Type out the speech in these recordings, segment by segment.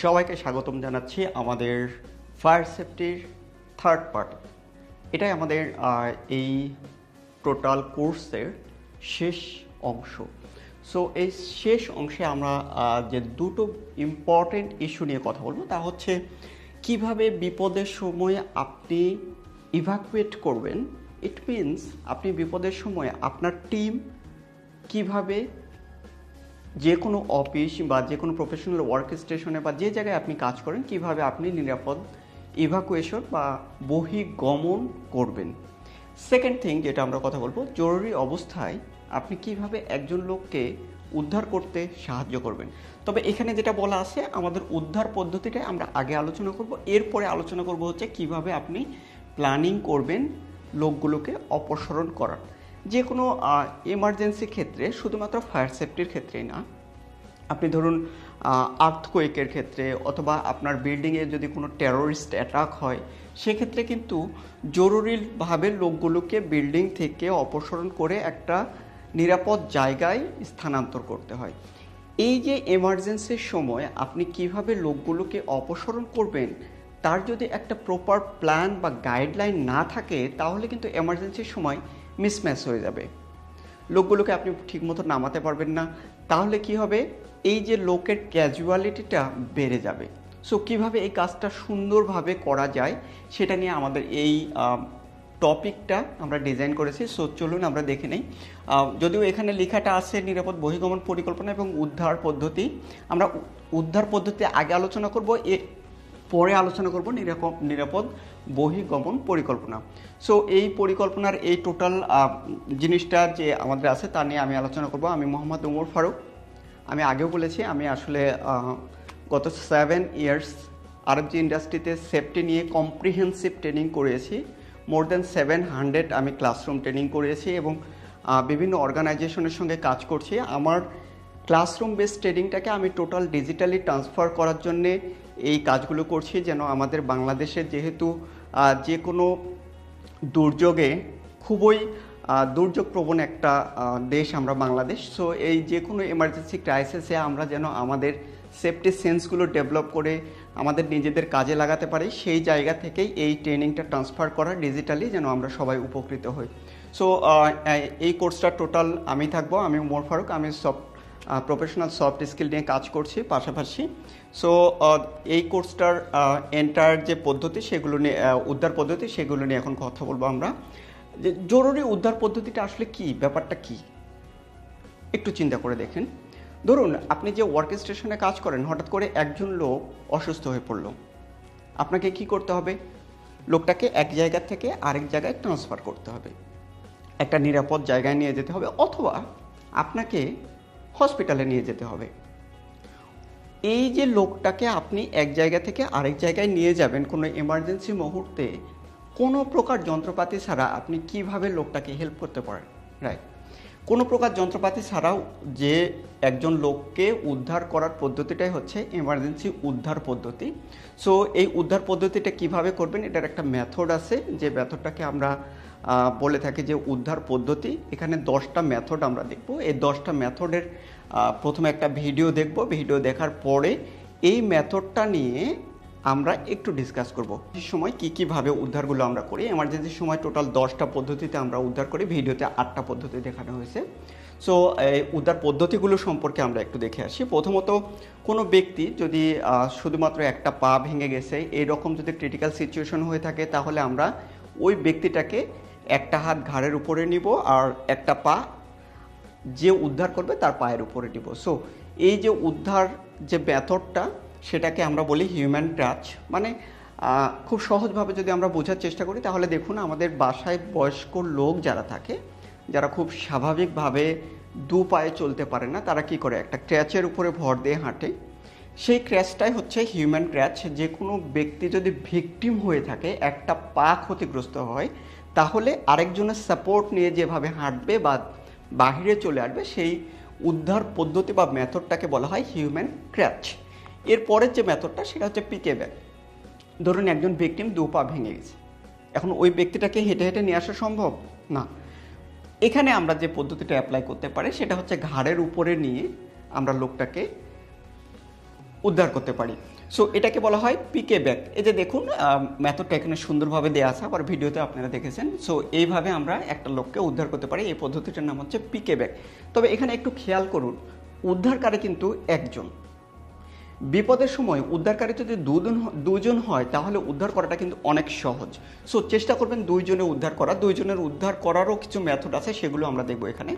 সবাইকে স্বাগতম জানাচ্ছি আমাদের ফায়ার সেফটির থার্ড পার্ট এটাই আমাদের এই টোটাল কোর্সের শেষ অংশ। সো এই শেষ অংশে আমরা যে দুটো ইম্পর্টেন্ট ইস্যু নিয়ে কথা বলব, তা হচ্ছে কীভাবে বিপদের সময় আপনি ইভাকুয়েট করবেন। ইট মিনস আপনি বিপদের সময় আপনার টিম কীভাবে যে কোনো অফিস বা যে কোনো প্রফেশনাল ওয়ার্ক স্টেশনে বা যে জায়গায় আপনি কাজ করেন, কীভাবে আপনি নিরাপদ ইভাকুয়েশন বা বহিগমন করবেন। সেকেন্ড থিং যেটা আমরা কথা বলব, জরুরি অবস্থায় আপনি কীভাবে একজন লোককে উদ্ধার করতে সাহায্য করবেন। তবে এখানে যেটা বলা আছে, আমাদের উদ্ধার পদ্ধতিটা আমরা আগে আলোচনা করব। এরপরে আলোচনা করব হচ্ছে কীভাবে আপনি প্ল্যানিং করবেন লোকগুলোকে অপসারণ করার। যে কোনো এমার্জেন্সি ক্ষেত্রে, শুধুমাত্র ফায়ার সেফটির ক্ষেত্রেই না, আপনি ধরুন আর্থকোয়েকের ক্ষেত্রে অথবা আপনার বিল্ডিংয়ে যদি কোনো টেরোরিস্ট অ্যাটাক হয়, সেক্ষেত্রে কিন্তু জরুরিভাবে লোকগুলোকে বিল্ডিং থেকে অপসারণ করে একটা নিরাপদ জায়গায় স্থানান্তর করতে হয়। এই যে এমার্জেন্সির সময় আপনি কীভাবে লোকগুলোকে অপসারণ করবেন, তার যদি একটা প্রপার প্ল্যান বা গাইডলাইন না থাকে, তাহলে কিন্তু এমার্জেন্সির সময় মিসম্যাচ হয়ে যাবে। লোকগুলোকে আপনি ঠিকমতো নামাতে পারবেন না। তাহলে কি হবে? এই যে লোকের ক্যাজুয়ালিটিটা বেড়ে যাবে। সো কীভাবে এই কাজটা সুন্দরভাবে করা যায় সেটা নিয়ে আমাদের এই টপিকটা আমরা ডিজাইন করেছি। সো চলুন আমরা দেখে নেই। যদিও এখানে লেখাটা আছে নিরাপদ বহিগমন পরিকল্পনা এবং উদ্ধার পদ্ধতি। আমরা উদ্ধার পদ্ধতি আগে আলোচনা করব, এর পরে আলোচনা করব নিরাপদ বহিগমন পরিকল্পনা। সো এই পরিকল্পনার এই টোটাল জিনিসটা যে আমাদের আছে তা নিয়ে আমি আলোচনা করব। আমি মোহাম্মদ উমর ফারুক। আমি আগেও বলেছি, আমি আসলে গত সেভেন ইয়ার্স আরবজি ইন্ডাস্ট্রিতে সেফটি নিয়ে কম্প্রিহেন্সিভ ট্রেনিং করেছি মোর দেন সেভেন হান্ড্রেড আমি ক্লাসরুম ট্রেনিং করেছি এবং বিভিন্ন অর্গানাইজেশনের সঙ্গে কাজ করছি। আমার ক্লাসরুম বেস ট্রেনিংটাকে আমি টোটাল ডিজিটালি ট্রান্সফার করার জন্যে এই কাজগুলো করছি যেন আমাদের বাংলাদেশের যেহেতু যে কোনো দুর্যোগে খুবই আহ, দুর্যোগপ্রবণ একটা দেশ আমরা বাংলাদেশ। সো এই যে কোনো এমার্জেন্সি ক্রাইসিসে আমরা যেন আমাদের সেফটি সেন্সগুলো ডেভেলপ করে আমাদের নিজেদের কাজে লাগাতে পারি সেই জায়গা থেকেই এই ট্রেনিংটা ট্রান্সফার করা ডিজিটালি যেন আমরা সবাই উপকৃত হই। সো এই কোর্সটা টোটাল আমি থাকব আমি উমর ফারুক আমি সব প্রফেশনাল সফট স্কিল নিয়ে কাজ করছি পাশাপাশি। সো এই কোর্সটার এন্টার যে পদ্ধতি, সেগুলো নিয়ে উদ্ধার পদ্ধতি, সেগুলো নিয়ে এখন কথা বলব আমরা। যে জরুরি উদ্ধার পদ্ধতিটা আসলে কি? ব্যাপারটা কি? একটু চিন্তা করে দেখেন। ধরুন, আপনি যে ওয়ার্ক স্টেশনে কাজ করেন, হঠাৎ করে একজন লোক অসুস্থ হয়ে পড়ল। আপনাকে কি করতে হবে? লোকটাকে এক জায়গা থেকে আরেক জায়গায় ট্রান্সফার করতে হবে। একটা নিরাপদ জায়গায় নিয়ে যেতে হবে, অথবা আপনাকে হসপিটালে নিয়ে যেতে হবে। এই যে লোকটাকে আপনি এক জায়গা থেকে আরেক জায়গায় নিয়ে যাবেন কোনো এমার্জেন্সি মুহূর্তে, কোনো প্রকার যন্ত্রপাতি ছাড়া আপনি কীভাবে লোকটাকে হেল্প করতে পারেন? রাইট কোনো প্রকার যন্ত্রপাতি ছাড়াও যে একজন লোককে উদ্ধার করার পদ্ধতিটাই হচ্ছে এমার্জেন্সি উদ্ধার পদ্ধতি। সো এই উদ্ধার পদ্ধতিটা কীভাবে করবেন এটার একটা মেথড আছে, যে মেথডটাকে আমরা বলে থাকি যে উদ্ধার পদ্ধতি, এখানে দশটা মেথড আমরা দেখব। এই দশটা মেথডের প্রথমে একটা ভিডিও দেখব। ভিডিও দেখার পরে এই মেথডটা নিয়ে আমরা একটু ডিসকাস করব। এই সময়, কি, কীভাবে উদ্ধারগুলো আমরা করি? এমার্জেন্সির সময় টোটাল দশটা পদ্ধতিতে আমরা উদ্ধার করি। ভিডিওতে আটটা পদ্ধতি দেখানো হয়েছে। সো এই উদ্ধার পদ্ধতিগুলো সম্পর্কে আমরা একটু দেখে আসি। প্রথমত, কোনো ব্যক্তি যদি শুধুমাত্র একটা পা ভেঙে গেছে, এরকম যদি ক্রিটিক্যাল সিচুয়েশন হয়ে থাকে, তাহলে আমরা ওই ব্যক্তিটাকে একটা হাত ঘাড়ের উপরে নিব আর একটা পা যে উদ্ধার করবে তার পায়ের উপরে নিব। সো এই যে উদ্ধার যে মেথডটা, সেটাকে আমরা বলি হিউম্যান টাচ মানে খুব সহজভাবে যদি আমরা বোঝার চেষ্টা করি, তাহলে দেখুন আমাদের বাসায় বয়স্ক লোক যারা থাকে, যারা খুব স্বাভাবিকভাবে দু পায়ে চলতে পারে না, তারা কি করে? একটা ক্র্যাচের উপরে ভর দিয়ে হাঁটে। সেই ক্র্যাচটাই হচ্ছে হিউম্যান ক্র্যাচ যে কোনো ব্যক্তি যদি ভিকটিম হয়ে থাকে, একটা পা ক্ষতিগ্রস্ত হয় তাহলে আরেকজনের সাপোর্ট নিয়ে যেভাবে হাঁটবে বা বাহিরে চলে আসবে, সেই উদ্ধার পদ্ধতি বা মেথডটাকে বলা হয় হিউম্যান ক্র্যাচ এর পরের যে মেথডটা, সেটা হচ্ছে পিকে ব্যাক ধরুন একজন ভিকটিম দু পা ভেঙে গেছে। এখন ওই ব্যক্তিটাকে হেঁটে হেঁটে নিয়ে আসা সম্ভব? না। এখানে আমরা যে পদ্ধতিটা অ্যাপ্লাই করতে পারি, সেটা হচ্ছে ঘাড়ের উপরে নিয়ে আমরা লোকটাকে উদ্ধার করতে পারি। সো এটাকে বলা হয় পিকে ব্যাক এই যে দেখুন মেথডটা এখানে সুন্দরভাবে দেওয়া আছে, আবার ভিডিওতে আপনারা দেখেছেন। সো এইভাবে আমরা একটা লোককে উদ্ধার করতে পারি। এই পদ্ধতিটার নাম হচ্ছে পিকে ব্যাক তবে এখানে একটু খেয়াল করুন, উদ্ধারকারী কিন্তু একজন। বিপদের সময় উদ্ধারকারী যদি দুজন দুজন হয়, তাহলে উদ্ধার করাটা কিন্তু অনেক সহজ। সো চেষ্টা করবেন দুইজনে উদ্ধার করা। দুইজনের উদ্ধার করারও কিছু মেথড আছে, সেগুলো আমরা দেখব এখানে।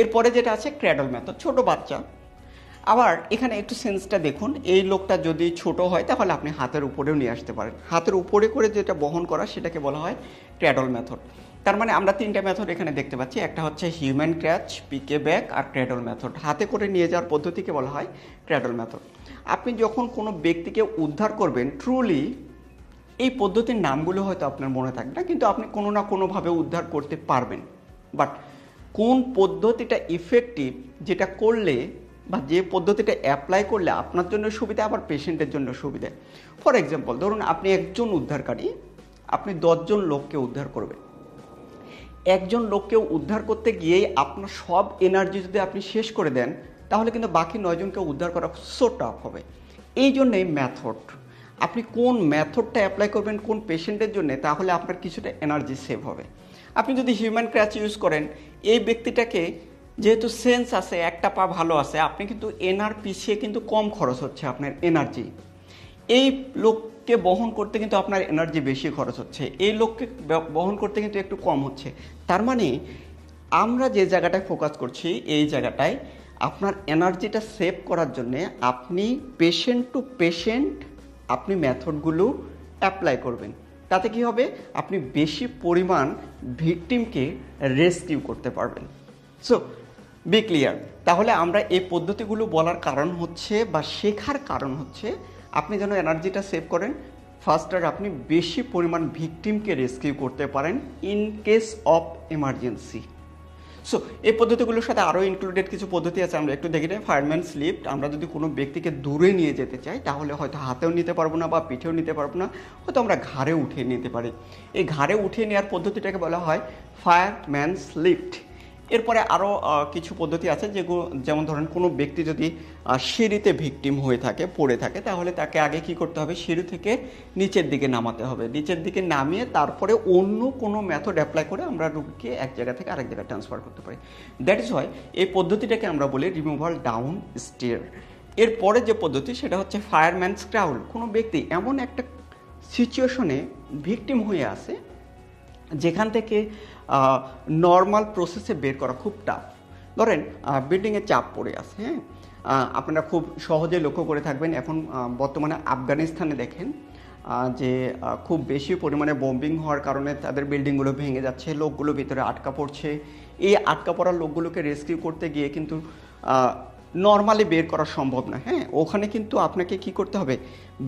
এরপরে যেটা আছে ক্র্যাডল মেথড ছোট বাচ্চা। আবার এখানে একটু সেন্সটা দেখুন। এই লোকটা যদি ছোট হয়, তাহলে আপনি হাতের উপরেও নিয়ে আসতে পারেন। হাতের উপরে করে যেটা বহন করা, সেটাকে বলা হয় ক্র্যাডল মেথড তার মানে আমরা তিনটা মেথড এখানে দেখতে পাচ্ছি। একটা হচ্ছে হিউম্যান ক্র্যাচ পিকে ব্যাক আর ক্র্যাডল মেথড হাতে করে নিয়ে যাওয়ার পদ্ধতিকে বলা হয় ক্র্যাডল মেথড আপনি যখন কোনো ব্যক্তিকে উদ্ধার করবেন ট্রুলি এই পদ্ধতির নামগুলো হয়তো আপনার মনে থাকবে না, কিন্তু আপনি কোনো না কোনোভাবে উদ্ধার করতে পারবেন। বাট কোন পদ্ধতিটা ইফেক্টিভ যেটা করলে বা যে পদ্ধতিটা অ্যাপ্লাই করলে আপনার জন্য সুবিধা, আবার পেশেন্টের জন্য সুবিধা। ফর এক্সাম্পল ধরুন আপনি একজন উদ্ধারকারী, আপনি দশজন লোককে উদ্ধার করবেন। একজন লোককে উদ্ধার করতে গিয়েই আপনার সব এনার্জি যদি আপনি শেষ করে দেন, তাহলে কিন্তু বাকি নয়জনকে উদ্ধার করা সো টাফ হবে। এই জন্যে ম্যাথড আপনি কোন ম্যাথডটা অ্যাপ্লাই করবেন কোন পেশেন্টের জন্য, তাহলে আপনার কিছুটা এনার্জি সেভ হবে। আপনি যদি হিউম্যান ক্র্যাচ ইউজ করেন, এই ব্যক্তিটাকে যেহেতু সেন্স আছে, একটা পা ভালো আছে, আপনি কিন্তু এনার পিছিয়ে কিন্তু কম খরচ হচ্ছে আপনার এনার্জি এই লোককে বহন করতে কিন্তু আপনার এনার্জি বেশি খরচ হচ্ছে। এই লোককে বহন করতে কিন্তু একটু কম হচ্ছে। তার মানে আমরা যে জায়গাটায় ফোকাস করছি, এই জায়গাটায় আপনার এনার্জিটা সেভ করার জন্যে আপনি পেশেন্ট টু পেশেন্ট আপনি মেথডগুলো অ্যাপ্লাই করবেন। তাতে কি হবে? আপনি বেশি পরিমাণ ভিকটিমকে রেস্কিউ করতে পারবেন। সো বি ক্লিয়ার তাহলে আমরা এই পদ্ধতিগুলো বলার কারণ হচ্ছে বা শেখার কারণ হচ্ছে আপনি যেন এনার্জিটা সেভ করেন ফার্স্টার আপনি বেশি পরিমাণ ভিকটিমকে রেস্কিউ করতে পারেন in case of emergency so এই পদ্ধতিগুলোর সাথে আরও ইনক্লুডেড কিছু পদ্ধতি আছে, আমরা একটু দেখি ফায়ারম্যান স্লিপ আমরা যদি কোনো ব্যক্তিকে দূরে নিয়ে যেতে চাই, তাহলে হয়তো হাতেও নিতে পারব না বা পিঠেও নিতে পারব না, হয়তো আমরা ঘাড়ে উঠিয়ে নিতে পারি। এই ঘাড়ে উঠিয়ে নেওয়ার পদ্ধতিটাকে বলা হয় ফায়ারম্যান স্লিফট এরপরে আরও কিছু পদ্ধতি আছে যেগুলো যেমন ধরেন কোনো ব্যক্তি যদি সিঁড়িতে ভিকটিম হয়ে থাকে, পড়ে থাকে, তাহলে তাকে আগে কি করতে হবে? সিঁড়ি থেকে নিচের দিকে নামাতে হবে। নিচের দিকে নামিয়ে তারপরে অন্য কোনো মেথড অ্যাপ্লাই করে আমরা রোগীকে এক জায়গা থেকে আরেক জায়গায় ট্রান্সফার করতে পারি। দ্যাট ইজ হয় এই পদ্ধতিটাকে আমরা বলি রিমুভাল ডাউন স্টেয়ার এরপরে যে পদ্ধতি, সেটা হচ্ছে ফায়ারম্যান স্ক্রাউল কোনো ব্যক্তি এমন একটা সিচুয়েশনে ভিকটিম হয়ে আছে যেখান থেকে নর্মাল প্রসেসে বের করা খুব টাফ ধরেন বিল্ডিংয়ে চাপ পড়ে আছে হ্যাঁ? আপনারা খুব সহজে লক্ষ্য করে থাকবেন, এখন বর্তমানে আফগানিস্তানে দেখেন যে খুব বেশি পরিমাণে বোম্বিং হওয়ার কারণে তাদের বিল্ডিংগুলো ভেঙে যাচ্ছে, লোকগুলো ভিতরে আটকা পড়ছে। এই আটকা পড়া লোকগুলোকে রেস্কিউ করতে গিয়ে কিন্তু নর্মালি বের করা সম্ভব না হ্যাঁ? ওখানে কিন্তু আপনাকে কি করতে হবে?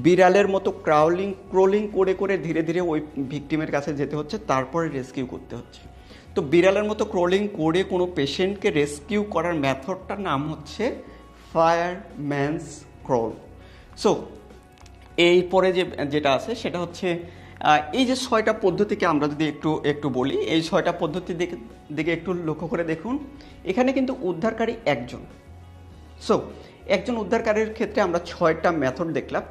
বিড়ালের মতো ক্রাউলিং ক্রোলিং করে করে ধীরে ধীরে ওই ভিকটিমের কাছে যেতে হচ্ছে, তারপরে রেস্কিউ করতে হচ্ছে। তো বিড়ালের মতো ক্রোলিং করে কোনো পেশেন্টকে রেস্কিউ করার মেথডটার নাম হচ্ছে ফায়ারম্যানস ক্রোল সো এই পরে যে, যেটা আছে, সেটা হচ্ছে এই যে ছয়টা পদ্ধতিকে আমরা যদি একটু একটু বলি, এই ছয়টা পদ্ধতির দিকে দিকে একটু লক্ষ্য করে দেখুন, এখানে কিন্তু উদ্ধারকারী একজন। সো একজন উদ্ধারকারীর ক্ষেত্রে আমরা ছয়টা মেথড দেখলাম।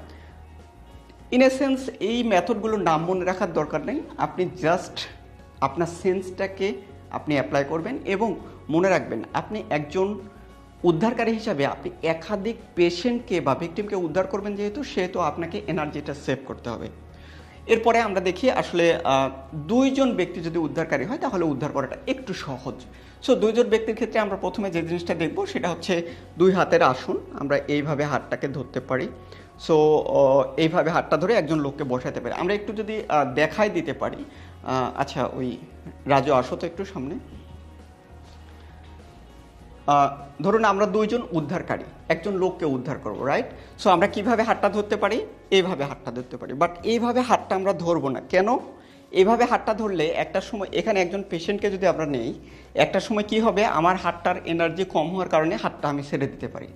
ইন এ সেন্স এই মেথডগুলোর নাম মনে রাখার দরকার নেই। আপনি জাস্ট আপনার সেন্সটাকে আপনি অ্যাপ্লাই করবেন এবং মনে রাখবেন, আপনি একজন উদ্ধারকারী হিসাবে আপনি একাধিক পেশেন্টকে বা ভিকটিমকে উদ্ধার করবেন যেহেতু, সেহেতু আপনাকে এনার্জিটা সেভ করতে হবে। এরপরে আমরা দেখি আসলে দুইজন ব্যক্তি যদি উদ্ধারকারী হয়, তাহলে উদ্ধার করাটা একটু সহজ। সো দুইজন ব্যক্তির ক্ষেত্রে আমরা প্রথমে যে জিনিসটা দেখব, সেটা হচ্ছে দুই হাতের আসন। আমরা এইভাবে হাতটাকে ধরতে পারি। সো এইভাবে হাতটা ধরে একজন লোককে বসাতে পারি। আমরা একটু যদি দেখাই দিতে পারি। আচ্ছা ওই রাজু, আসো তো একটু সামনে। ধরুন আমরা দুইজন উদ্ধারকারী, একজন লোককে উদ্ধার করব রাইট সো আমরা কীভাবে হাতটা ধরতে পারি? এইভাবে হাতটা ধরতে পারি। বাট এইভাবে হাতটা আমরা ধরবো না। কেন? এভাবে হাতটা ধরলে একটা সময়, এখানে একজন পেশেন্টকে যদি আমরা নেই, একটা সময় কি হবে? আমার হাতটার এনার্জি কম হওয়ার কারণে হাতটা আমি ছেড়ে দিতে পারি।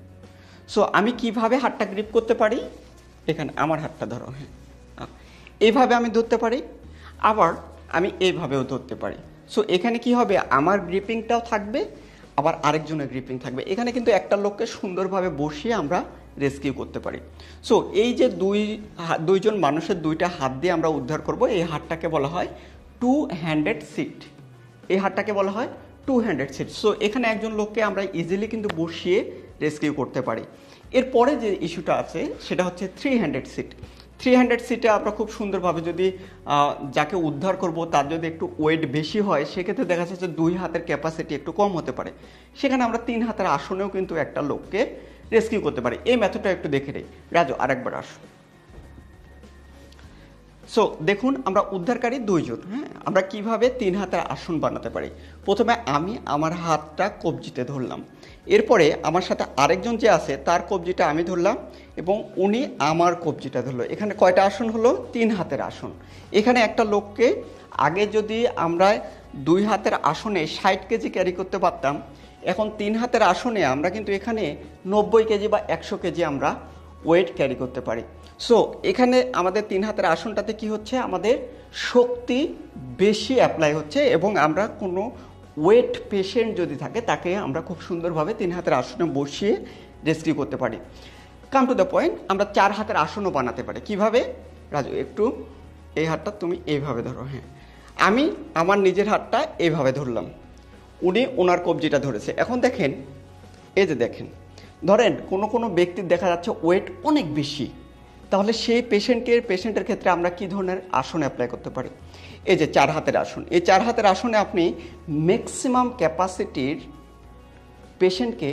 সো আমি কীভাবে হাতটা গ্রিপ করতে পারি? এখানে আমার হাতটা ধরো। হ্যাঁ এইভাবে আমি ধরতে পারি। আবার আমি এইভাবেও ধরতে পারি। সো এখানে কি হবে? আমার গ্রিপিংটাও থাকবে আবার আরেকজনের গ্রিপিং থাকবে। এখানে কিন্তু একটা লোককে সুন্দরভাবে বসিয়ে আমরা রেস্কিউ করতে পারি। সো এই যে দুই দুইজন মানুষের দুইটা হাত দিয়ে আমরা উদ্ধার করব, এই হাতটাকে বলা হয় টু হ্যান্ডেড সিট এই হাতটাকে বলা হয় টু হ্যান্ডেড সিট সো এখানে একজন লোককে আমরা ইজিলি কিন্তু বসিয়ে রেস্কিউ করতে পারি। এরপরে যে ইস্যুটা আছে, সেটা হচ্ছে three handed seat three hundred সিটে আমরা খুব সুন্দরভাবে যদি যাকে উদ্ধার করব, তার যদি একটু ওয়েট বেশি হয়, সেক্ষেত্রে দেখা যাচ্ছে দুই হাতের ক্যাপাসিটি একটু কম হতে পারে। সেখানে আমরা তিন হাতের আসনেও কিন্তু একটা লোককে রেস্কিউ করতে পারি। এই মেথডটা একটু দেখে নেই। রাজু, আরেকবার আসো। সো দেখুন, আমরা উদ্ধারকারী দুইজন হ্যাঁ? আমরা কীভাবে তিন হাতের আসন বানাতে পারি? প্রথমে আমি আমার হাতটা কবজিতে ধরলাম। এরপরে আমার সাথে আরেকজন যে আছে, তার কবজিটা আমি ধরলাম এবং উনি আমার কবজিটা ধরলো। এখানে কয়টা আসন হলো? তিন হাতের আসন। এখানে একটা লোককে আগে যদি আমরা দুই হাতের আসনে ষাট কেজি ক্যারি করতে পারতাম, এখন তিন হাতের আসনে আমরা কিন্তু এখানে নব্বই কেজি বা একশো কেজি আমরা ওয়েট ক্যারি করতে পারি। সো এখানে আমাদের তিন হাতের আসনটাতে কি হচ্ছে? আমাদের শক্তি বেশি অ্যাপ্লাই হচ্ছে এবং আমরা কোনো ওয়েট পেশেন্ট যদি থাকে, তাকে আমরা খুব সুন্দরভাবে তিন হাতের আসনে বসিয়ে রেস্কিউ করতে পারি। কাম টু দ্য পয়েন্ট আমরা চার হাতের আসনও বানাতে পারি। কীভাবে? রাজু, একটু এই হাতটা তুমি এইভাবে ধরো হ্যাঁ। আমি আমার নিজের হাতটা এইভাবে ধরলাম। উনি ওনার কবজিটা ধরেছে। এখন দেখেন, এই যে দেখেন, ধরেন কোনো কোনো ব্যক্তির দেখা যাচ্ছে ওয়েট অনেক বেশি। তাহলে সেই পেশেন্টকে পেশেন্টের ক্ষেত্রে আমরা কি ধরনের আসন অ্যাপ্লাই করতে পারি? এই যে চার হাতের আসন, এই চার হাতের আসনে আপনি ম্যাক্সিমাম ক্যাপাসিটির পেশেন্টকে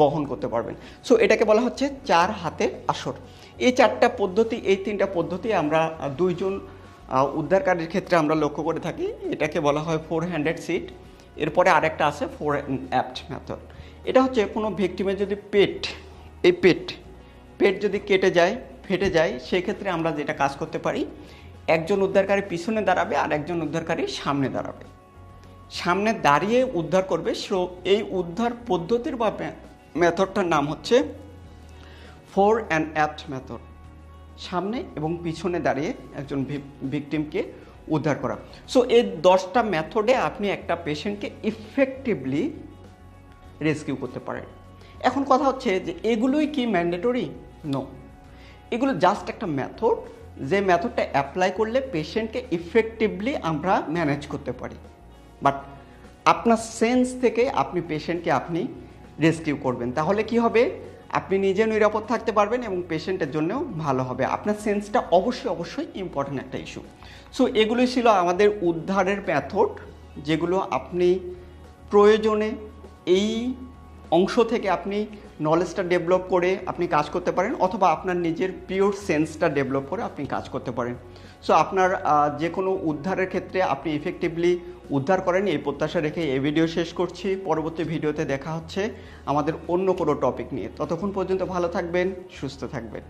বহন করতে পারবেন। সো এটাকে বলা হচ্ছে চার হাতের আসর। এই চারটা পদ্ধতি, এই তিনটা পদ্ধতি আমরা দুইজন উদ্ধারকারীর ক্ষেত্রে আমরা লক্ষ্য করে থাকি। এটাকে বলা হয় ফোর হ্যান্ডেড সিট এরপরে আরেকটা আছে ফোর অ্যাপ্ট মেথড এটা হচ্ছে কোনো ভিক্টিমের যদি পেট, এই পেট পেট যদি কেটে যায়, ফেটে যায় সেই ক্ষেত্রে আমরা যেটা কাজ করতে পারি একজন উদ্ধারকারী পিছনে দাঁড়াবে আর একজন উদ্ধারকারী সামনে দাঁড়াবে। সামনে দাঁড়িয়ে উদ্ধার করবে। সো এই উদ্ধার পদ্ধতির বা মেথডটার নাম হচ্ছে ফোর অ্যান্ড অ্যাপ্ট মেথড সামনে এবং পিছনে দাঁড়িয়ে একজন ভিকটিমকে উদ্ধার করা। সো এই দশটা মেথডে আপনি একটা পেশেন্টকে ইফেক্টিভলি রেস্কিউ করতে পারেন। এখন কথা হচ্ছে যে, এগুলোই কি ম্যান্ডেটরি নো এগুলো জাস্ট একটা মেথড যে মেথডটা অ্যাপ্লাই করলে পেশেন্টকে ইফেক্টিভলি আমরা ম্যানেজ করতে পারি। বাট আপনার সেন্স থেকে আপনি পেশেন্টকে আপনি রেস্কিউ করবেন। তাহলে কি হবে? আপনি নিজে নিরাপদ থাকতে পারবেন এবং পেশেন্টের জন্যও ভালো হবে। আপনার সেন্সটা অবশ্যই অবশ্যই ইম্পর্টেন্ট একটা ইস্যু সো এগুলোই ছিল আমাদের উদ্ধারের মেথড যেগুলো আপনি প্রয়োজনে এই অংশ থেকে আপনি নলেজটা ডেভেলপ করে আপনি কাজ করতে পারেন, অথবা আপনার নিজের পিওর সেন্সটা ডেভেলপ করে আপনি কাজ করতে পারেন। সো আপনার যে কোনো উদ্ধারের ক্ষেত্রে আপনি ইফেক্টিভলি উদ্ধার করেন, এই প্রত্যাশা রেখে এই ভিডিও শেষ করছি। পরবর্তী ভিডিওতে দেখা হচ্ছে আমাদের অন্য কোনো টপিক নিয়ে। ততক্ষণ পর্যন্ত ভালো থাকবেন, সুস্থ থাকবেন।